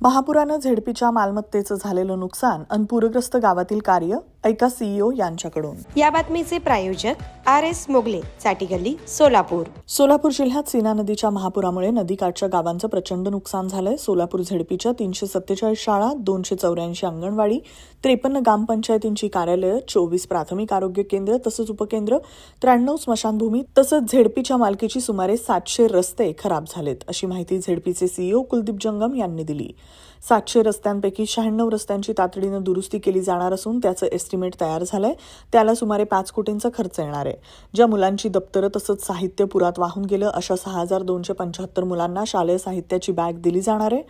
महापुरानं झेडपीच्या मालमत्तेचं झालेलं नुकसान अन पूरग्रस्त गावातील कार्य ऐका सीईओ यांच्याकडून. या बातमीचे प्रायोजक आर एस मोगले चाटीगल्ली सोलापूर. सोलापूर जिल्ह्यात सीना नदीच्या महापुरामुळे नदीकाठच्या गावांचं प्रचंड नुकसान झालंय. सोलापूर झेडपीच्या तीनशे सत्तेचाळीस शाळा दोनशे चौऱ्याऐंशी अंगणवाडी त्रेपन्न ग्रामपंचायतींची कार्यालयं चोवीस प्राथमिक आरोग्य केंद्र तसंच उपकेंद्र त्र्याण्णव स्मशानभूमी तसंच झेडपीच्या मालकीची सुमारे सातशे रस्ते खराब झालेत अशी माहिती झेडपीचे सीईओ कुलदीप जंगम यांनी दिली. सातशे रस्त्यांपैकी शहाण्णव रस्त्यांची तातडीनं दुरुस्ती केली जाणार असून त्याचं एस्टिमेट तयार झालाय. त्याला सुमारे पाच कोटींचा खर्च येणार आहे. ज्या मुलांची दप्तरं तसंच साहित्य पुरात वाहून गेलं अशा सहा हजार दोनशे पंच्याहत्तर मुलांना शालेय साहित्याची बॅग दिली जाणार आहे.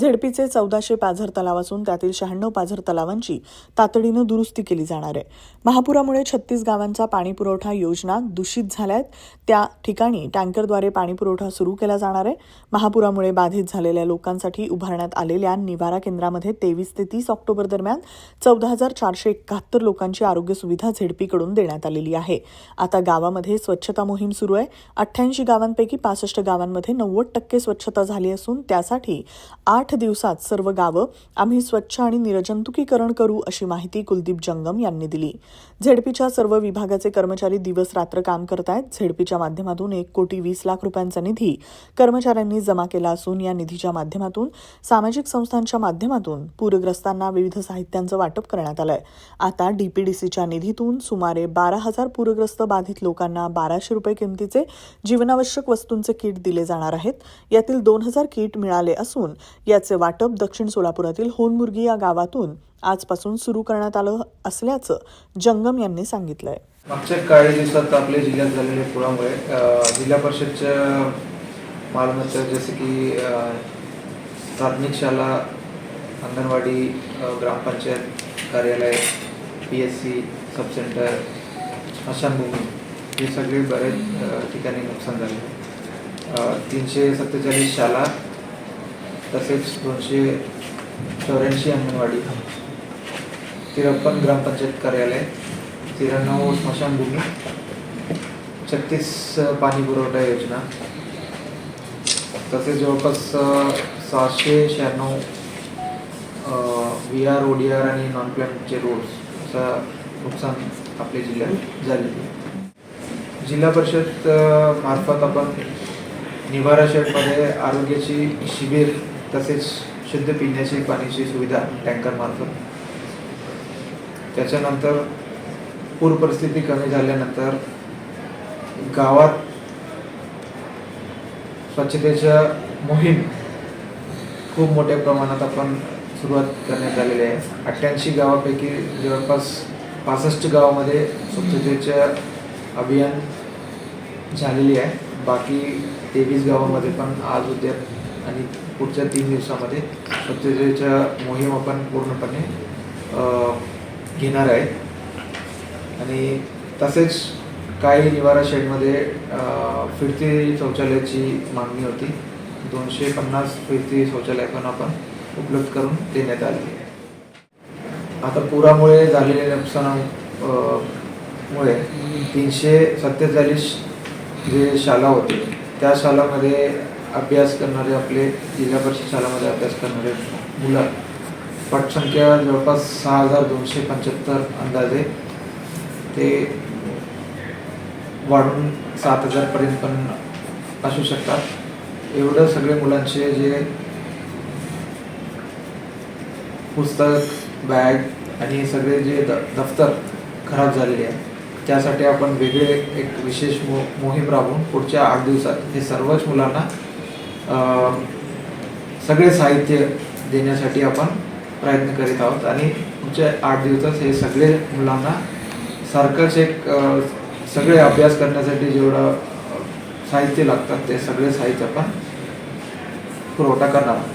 झेडपीचे चौदाशे पाझर तलाव असून त्यातील शहाण्णव पाझर तलावांची तातडीनं दुरुस्ती केली जाणार आहे. महापुरामुळे छत्तीस गावांचा पाणीपुरवठा योजना दूषित झाल्या आहेत त्या ठिकाणी टँकरद्वारे पाणीपुरवठा सुरू केला जाणार आहे. महापुरामुळे बाधित झालेल्या लोकांसाठी उभारण्यात आलेल्या निवारा केंद्रामध्ये तेवीस ते तीस ऑक्टोबर दरम्यान चौदा हजार चारशे एकाहत्तर लोकांची आरोग्य सुविधा झेडपीकडून देण्यात आलेली आहे. आता गावामध्ये स्वच्छता मोहीम सुरू आहे. अठ्ठ्याऐंशी गावांपैकी पासष्ट गावांमध्ये नव्वद टक्के स्वच्छता झाली असून त्यासाठी आठ दिवसात सर्व गावं आम्ही स्वच्छ आणि निर्जंतुकीकरण करू अशी माहिती कुलदीप जंगम यांनी दिली. झेडपीच्या सर्व विभागाचे कर्मचारी दिवस रात्र काम करतायत. झेडपीच्या माध्यमातून एक कोटी वीस लाख रुपयांचा निधी कर्मचाऱ्यांनी जमा केला असून या निधीच्या माध्यमातून सामाजिक संस्थांच्या माध्यमातून पूरग्रस्तांना विविध साहित्यांचं वाटप करण्यात आलंय. आता डीपीडीसीच्या निधीतून सुमारे बारा हजार पूरग्रस्त बाधित लोकांना बाराशे रुपये किमतीचे जीवनावश्यक वस्तूंचे किट दिले जाणार आहेत. यातील दोन हजार किट मिळाले असून याचे वाटप दक्षिण सोलापुरातील होनमुर्गी या गावातून आजपासून सुरू करण्यात आलं असल्याचं जंगम यांनी सांगितलंय. मागच्या काही दिवसात आपल्या जिल्ह्यात झालेल्या पुरामुळे जिल्हा परिषदच्या मालमत्ता जसे की प्राथमिक शाळा अंगणवाडी ग्रामपंचायत कार्यालय P S C sub centre स्मशानभूमी हे सगळे बरेच ठिकाणी नुकसान झाले. तीनशे सत्तेचाळीस शाळा तसेच दोनशे चौऱ्याऐंशी अंगणवाडी तिरप्पन ग्रामपंचायत कार्यालय त्र्याण्णव स्मशानभूमी छत्तीस पाणी पुरवठा योजना तसेच जवळपास सहाशे शहाण्णव V R O D R आणि नॉन प्लॅनचे रोड्स असं नुकसान आपल्या जिल्ह्यात झालेली आहे. जिल्हा परिषद मार्फत आपण निवारा शेडमध्ये आरोग्याची शिबिर तसेच शुद्ध पिण्याची पाण्याची सुविधा टँकर मार्फत त्याच्यानंतर पूर परिस्थिती कमी झाल्यानंतर गावात स्वच्छतेच्या मोहीम खूप मोठ्या प्रमाणात आपण सुरुवात करण्यात आलेली आहे. अठ्ठ्याऐंशी गावापैकी जवळपास पासष्ट गावामध्ये स्वच्छतेच्या अभियान झालेली आहे. बाकी तेवीस गावामध्ये पण आज उद्या आणि पुढच्या तीन दिवसामध्ये स्वच्छतेच्या मोहीम आपण पूर्णपणे घेणार आहे. आणि तसेच काही निवारा शेडमध्ये फिरती शौचालयाची मागणी होती. दोनशे पन्नास फिरती शौचालय पण आपण उपलब्ध करून देण्यात आलेली आहे. आता पुरामुळे झालेल्या नुकसान मुळे तीनशे सत्तेचाळीस जे शाळा होते त्या शाळामध्ये अभ्यास करणारे आपले जिल्हा परिषद शाळामध्ये अभ्यास करणारे मुलं पटसंख्या जवळपास सहा हजार दोनशे पंच्याहत्तर अंदाजे ते वाढून सात हजारपर्यंत पण असू शकतात. एवढं सगळे मुलांचे जे पुस्तक बॅग आणि हे सगळे जे द दफ्तर खराब झालेले आहे त्यासाठी आपण वेगळे एक विशेष मो मोहीम राबवून पुढच्या आठ दिवसात हे सर्वच मुलांना सगळे साहित्य देण्यासाठी आपण प्रयत्न करीत आहोत. आणि पुढच्या आठ दिवसात हे सगळे मुलांना सारखंच एक सगळे अभ्यास करण्यासाठी जेवढं साहित्य लागतात ते सगळे साहित्य आपण पुरवठा करणार आहोत.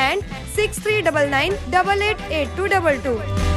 and 6399 888222.